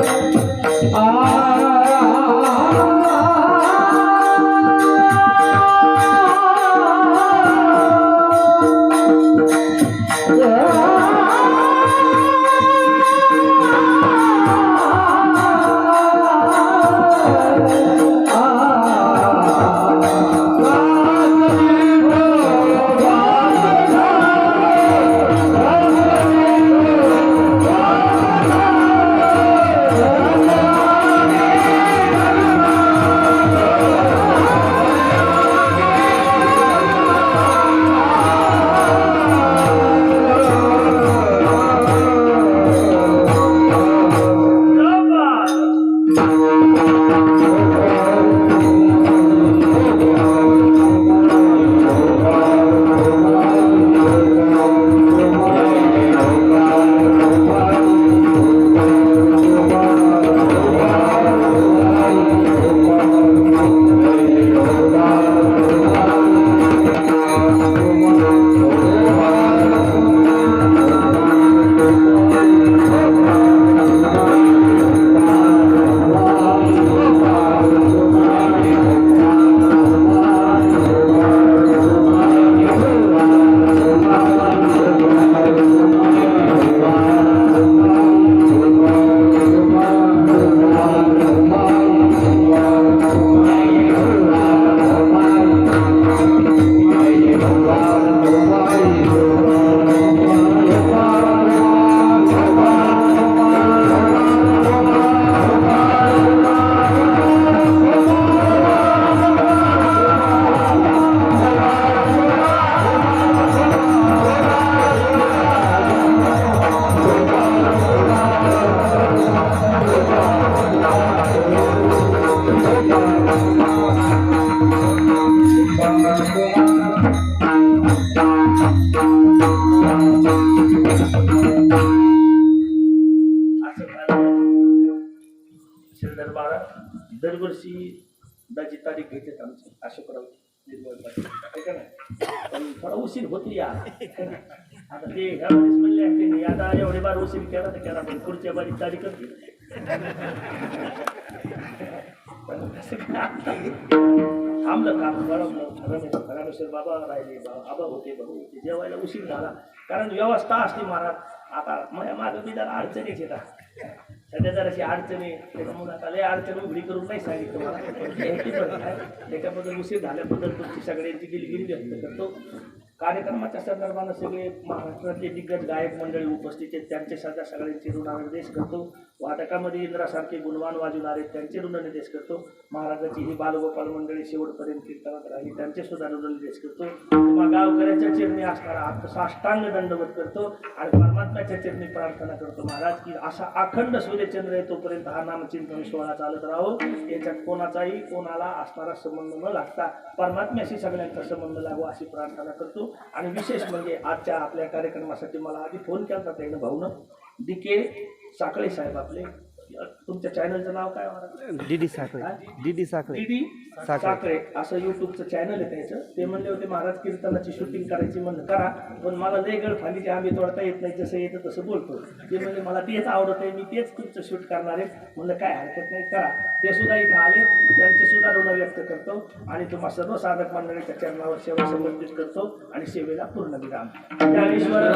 असं बारा दरवर्षी दाची तारीख घेतात आमची. अशोकराव निर्मळ पण थोडा उशीर होतो या आता ते ह्या वेळेस म्हणले असते आता एवढे बार उशीर केला तर केला पण पुढच्या बारी तारीख होती थांबलं काम बरोबर रामेश्वर बाबा राहिले बाबा होते बाबा होते जेवायला उशीर झाला. कारण व्यवस्था असते महाराज. आता माझ्या माझं बिदार अडचणीच येतात सध्या जराशी अडचणी त्याच्यामुळे आता लय अडचण उघडी करून नाही सांगितलं मला. पण त्याच्याबद्दल उशीर झाल्याबद्दल तुमची सगळ्यांची दिलगिरी व्यक्त करतो. कार्यक्रमाच्या संदर्भानं सगळे महाराष्ट्रातले दिग्गज गायक मंडळी उपस्थित आहेत. त्यांच्या सध्या सगळ्यांचे ऋणानिर्देश करतो. वादकामध्ये इंद्रासारखे गुणवान वाजवणारे त्यांचे ऋणनिर्देश करतो. महाराजाची ही बालगोपाल मंडळी शेवटपर्यंत कीर्तनात राहिली त्यांचे सुद्धा ऋणनिर्देश करतो. किंवा गावकऱ्याच्या चरणी असणारा आत्म साष्टांग दंडवत करतो आणि परमात्म्याच्या चरणी प्रार्थना करतो महाराज की असा अखंड सूर्यचंद्र आहे तोपर्यंत हा नामचिंतन सोहळा चालत राहो. याच्यात कोणाचाही कोणाला असणारा संबंध न लागता परमात्म्याशी सगळ्यांचा संबंध लागो अशी प्रार्थना करतो. आणि विशेष म्हणजे आजच्या आपल्या कार्यक्रमासाठी मला आधी फोन केला होता त्यानं भाऊनं. डी के साखळे साहेब आपले. तुमच्या चॅनलचं नाव काय Maharaj DD Sakhale. DD Sakhale. TD Sakhare. Sakhare असं युट्यूबचं चॅनल आहे त्याचं. ते म्हणले होते महाराज कीर्तनाची शूटिंग करायची म्हणलं करा. पण मला लय गळ फांदीचे आंबे तोडता येत नाही जसं येतं तसं बोलतो. ते म्हणजे मला तेच आवडत आहे मी तेच तुमचं शूट करणार आहे. म्हणलं काय हरकत नाही करा. ते सुद्धा इथं आले त्यांचे सुद्धा ऋण व्यक्त करतो. आणि तुम्हा सर्व साधक मंडळीच्या चरणावर सेवा समर्पित करतो. आणि सेवेला पूर्ण विराम. ज्ञानेश्वर